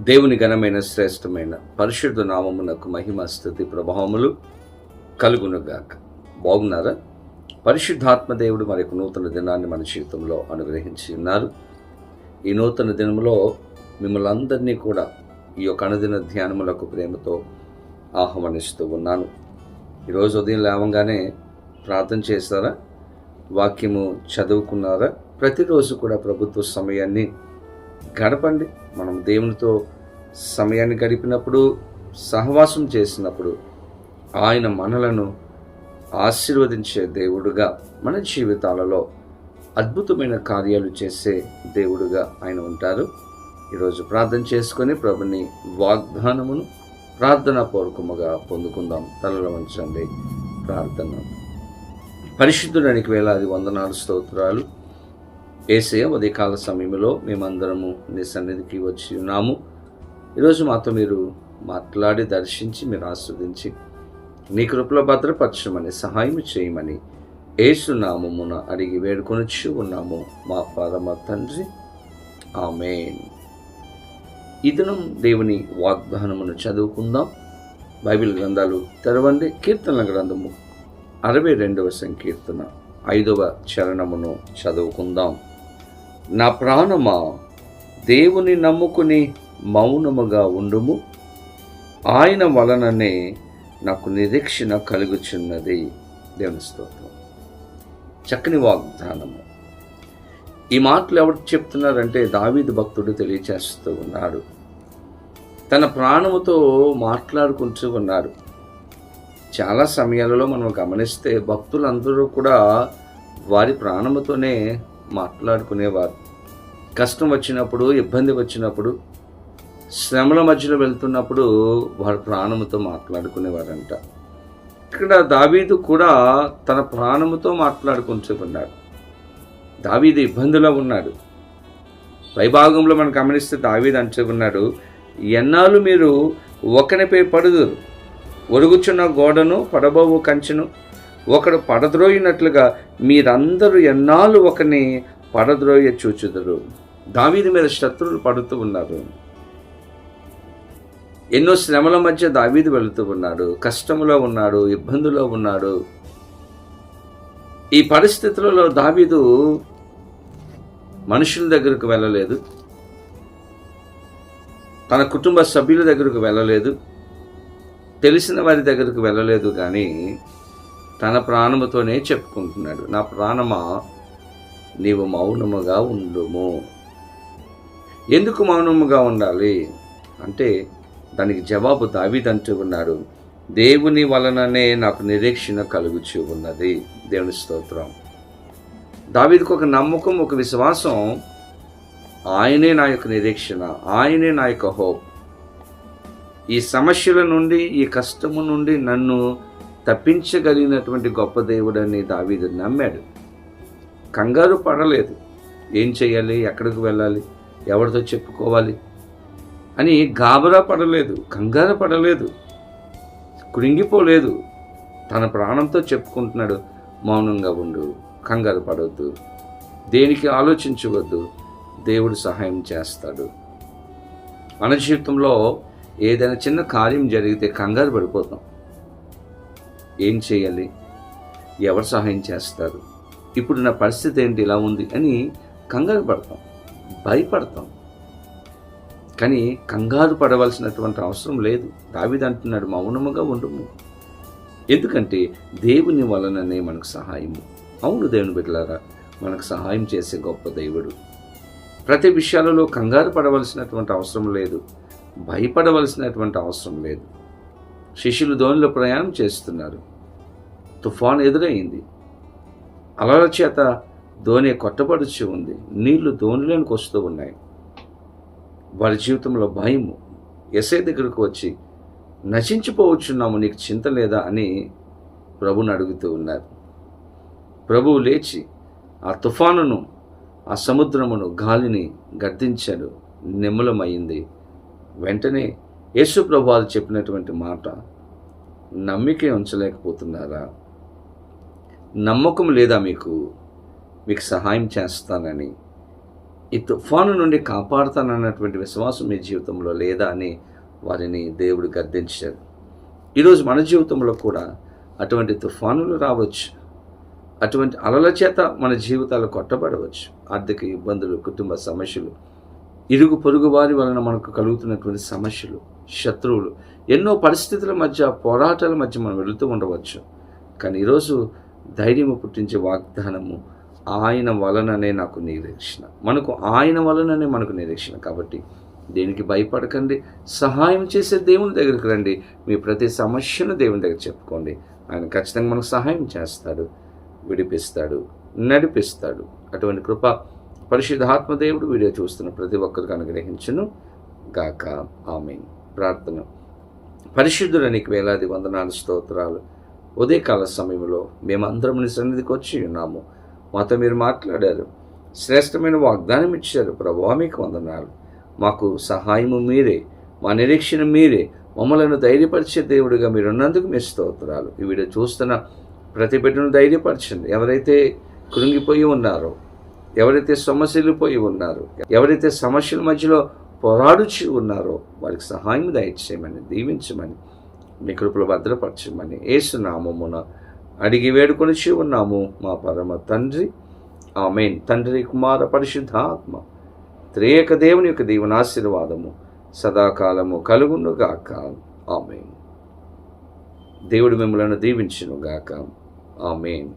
దేవుని ఘనమైన శ్రేష్టమైన పరిశుద్ధ నామమునకు మహిమ స్థుతి ప్రభావములు కలుగునుగాక. బాగున్నారా? పరిశుద్ధాత్మ దేవుడు మరొక నూతన దినాన్ని మన జీవితంలో అనుగ్రహించి ఉన్నారు. ఈ నూతన దినములో మిమ్మల్ని అందరినీ కూడా ఈ యొక్క అనుదిన ధ్యానములకు ప్రేమతో ఆహ్వానిస్తూ ఉన్నాను. ఈరోజు ఉదయం లేవగానే ప్రార్థన చేస్తారా వాక్యము చదువుకున్నారా? ప్రతిరోజు కూడా ప్రభుత్వ సమయాన్ని గడపండి. మనం దేవునితో సమయాన్ని గడిపినప్పుడు సహవాసం చేసినప్పుడు ఆయన మనలను ఆశీర్వదించే దేవుడుగా మన జీవితాలలో అద్భుతమైన కార్యాలు చేసే దేవుడుగా ఆయన ఉంటారు. ఈరోజు ప్రార్థన చేసుకొని ప్రభుని వాగ్దానమును ప్రార్థన పూర్వకముగా పొందుకుందాం. తలలో ఉంచండి ప్రార్థన. పరిశుద్ధుడానికి వేలాది వందనాలు స్తోత్రాలు. ఏసయ ఉదయకాల సమయంలో మేమందరము నీ సన్నిధికి వచ్చి ఉన్నాము. ఈరోజు మాతో మీరు మాట్లాడి దర్శించి మీరు ఆస్వాదించి నీ కృపలో భద్రపరచమని సహాయం చేయమని ఏసునామమున అడిగి వేడుకొనొచ్చు ఉన్నాము. మా పరమ తండ్రి ఆమెన్. ఈ దినం దేవుని వాగ్దానమును చదువుకుందాం. బైబిల్ గ్రంథాలు తెరవండి. కీర్తనల గ్రంథము అరవై రెండవ సంకీర్తన ఐదవ చరణమును చదువుకుందాం. నా ప్రాణమా దేవుని నమ్ముకుని మౌనముగా ఉండుము. ఆయన వలననే నాకు నిరీక్షణ కలుగుచున్నది. దేవుని స్తోత్రం. చక్కని వాగ్దానము. ఈ మాటలు ఎవరు చెప్తున్నారంటే దావీదు భక్తుడు తెలియచేస్తూ ఉన్నాడు. తన ప్రాణముతో మాట్లాడుకుంటూ ఉన్నారు. చాలా సమయాలలో మనం గమనిస్తే భక్తులందరూ కూడా వారి ప్రాణముతోనే మాట్లాడుకునేవారు కష్టం వచ్చినప్పుడు ఇబ్బంది వచ్చినప్పుడు శ్రమల మధ్యలో వెళ్తున్నప్పుడు వారి ప్రాణముతో మాట్లాడుకునేవారంట ఇక్కడ దావీదు కూడా తన ప్రాణముతో మాట్లాడుకుంటున్నాడు దావీదు ఇబ్బందిలో ఉన్నాడు. పైభాగంలో మనం గమనిస్తే దావీదు అంటూ ఉన్నాడు ఎన్నాళ్ళు మీరు ఒకనిపై పడుదురు? ఒరుగుచున్న గోడను పడబోవు కంచెను ఒకడు పడద్రోయినట్లుగా మీరందరూ ఎన్నాళ్ళు ఒకని పడద్రోయ చూచుదరు దావీది మీద శత్రువులు పడుతూ ఉన్నారు. ఎన్నో శ్రమల మధ్య దావీది వెళుతూ ఉన్నాడు. కష్టములో ఉన్నాడు ఇబ్బందులో ఉన్నాడు. ఈ పరిస్థితులలో దావీదు మనుషుల దగ్గరకు వెళ్ళలేదు. తన కుటుంబ సభ్యుల దగ్గరకు వెళ్ళలేదు. తెలిసిన వారి దగ్గరకు వెళ్ళలేదు కానీ తన ప్రాణముతోనే చెప్పుకుంటున్నాడు. నా ప్రాణమా నీవు మౌనముగా ఉండుము. ఎందుకు మౌనముగా ఉండాలి? అంటే దానికి జవాబు దావిదంటూ ఉన్నాడు. దేవుని వలననే నాకు నిరీక్షణ కలుగుచూ ఉన్నది. దేవుని స్తోత్రం. దావిదికి ఒక నమ్మకం ఒక విశ్వాసం ఆయనే నా యొక్క నిరీక్షణ ఆయనే నా యొక్క హోప్. ఈ సమస్యల నుండి ఈ కష్టము నుండి నన్ను తప్పించగలిగినటువంటి గొప్ప దేవుడని దావీదు నమ్మాడు. కంగారు పడలేదు. ఏం చేయాలి ఎక్కడికి వెళ్ళాలి? ఎవరితో చెప్పుకోవాలి? అని గాబరా పడలేదు. కంగారు పడలేదు. కృంగిపోలేదు. తన ప్రాణంతో చెప్పుకుంటున్నాడు. మౌనంగా ఉండు. కంగారు పడవద్దు దేనికి ఆలోచించవద్దు. దేవుడు సహాయం చేస్తాడు. మన జీవితంలో ఏదైనా చిన్న కార్యం జరిగితే కంగారు పడిపోతాం. ఏం చేయాలి? ఎవరు సహాయం చేస్తారు? ఇప్పుడు నా పరిస్థితి ఏంటి? ఇలా ఉంది అని కంగారు పడతాం భయపడతాం. కానీ కంగారు పడవలసినటువంటి అవసరం లేదు. దావిది అంటున్నాడు మౌనముగా ఉండము. ఎందుకంటే దేవుని వలననే మనకు సహాయము. అవును దేవుని బిడ్డలారా మనకు సహాయం చేసే గొప్ప దేవుడు. ప్రతి విషయాలలో కంగారు పడవలసినటువంటి అవసరం లేదు. భయపడవలసినటువంటి అవసరం లేదు. శిష్యులు ధోనిలో ప్రయాణం చేస్తున్నారు. తుఫాన్ ఎదురైంది. అలల చేత ధోని కొట్టబడుచు ఉంది. నీళ్ళు ధోనిలోనికి వస్తూ ఉన్నాయి. వారి జీవితంలో భయము ఎసే దగ్గరకు వచ్చి నశించిపోవచ్చున్నాము నీకు చింత లేదా? అని ప్రభుని అడుగుతూ ఉన్నారు. ప్రభువు లేచి ఆ తుఫానును ఆ సముద్రమును గాలిని గద్దించాడు నిమ్మలమైంది వెంటనే యేసు ప్రభు చెప్పినటువంటి మాట నమ్మికే ఉంచలేకపోతున్నారా? నమ్మకం లేదా మీకు? మీకు సహాయం చేస్తానని ఈ తుఫాను నుండి కాపాడుతానన్నటువంటి విశ్వాసం మీ జీవితంలో లేదా అని వారిని దేవుడు గర్దించాడు ఈరోజు మన జీవితంలో కూడా అటువంటి తుఫానులు రావచ్చు. అటువంటి అలల చేత మన జీవితాలు కొట్టబడవచ్చు. ఆర్థిక ఇబ్బందులు కుటుంబ సమస్యలు ఇరుగు పొరుగు వారి వలన మనకు కలుగుతున్నటువంటి సమస్యలు శత్రువులు ఎన్నో పరిస్థితుల మధ్య పోరాటాల మధ్య మనం వెళుతూ ఉండవచ్చు. కానీ ఈరోజు ధైర్యము పుట్టించే వాగ్దానము ఆయన వలననే నాకు నిరీక్షణ. మనకు ఆయన వలననే మనకు నిరీక్షణ కాబట్టి దేనికి భయపడకండి. సహాయం చేసే దేవుని దగ్గరికి రండి. మీ ప్రతి సమస్యను దేవుని దగ్గర చెప్పుకోండి. ఆయన ఖచ్చితంగా మనకు సహాయం చేస్తాడు విడిపిస్తాడు నడిపిస్తాడు. అటువంటి కృప పరిశుద్ధాత్మ దేవుడు వీడియో చూస్తున్న ప్రతి ఒక్కరికి అనుగ్రహించును గాక. ఆమె ప్రార్థన. పరిశుద్ధుల నీకు వేలాది వందనాలు స్తోత్రాలు. ఉదయకాల సమయంలో మేమందరం నీ సన్నిధికి వచ్చి ఉన్నాము. మాతో మీరు మాట్లాడారు. శ్రేష్టమైన వాగ్దానం ఇచ్చారు. ప్రభావ మీకు వందనాలు. మాకు సహాయము మీరే. మా నిరీక్షణ మీరే. మమ్మలను ధైర్యపరిచే దేవుడిగా మీరున్నందుకు మీ స్తోత్రాలు. వీడియో చూస్తున్న ప్రతి బిడ్డను ధైర్యపరచండి. ఎవరైతే కృంగిపోయి ఉన్నారో ఎవరైతే సమస్యలు పోయి ఉన్నారో ఎవరైతే సమస్యల మధ్యలో పోరాడుచి ఉన్నారో వారికి సహాయం దయచేయమని దీవించమని మీ కృపలు భద్రపరచమని ఏసునామమున అడిగి వేడుకొని ఉన్నాము మా పరమ తండ్రి. ఆమెన్. తండ్రి కుమార పరిశుద్ధాత్మ త్రేయక దేవుని యొక్క దీవనాశీర్వాదము సదాకాలము కలుగునుగాక ఆమెన్. దేవుడు మిమ్మలను దీవించునుగాక ఆమెన్.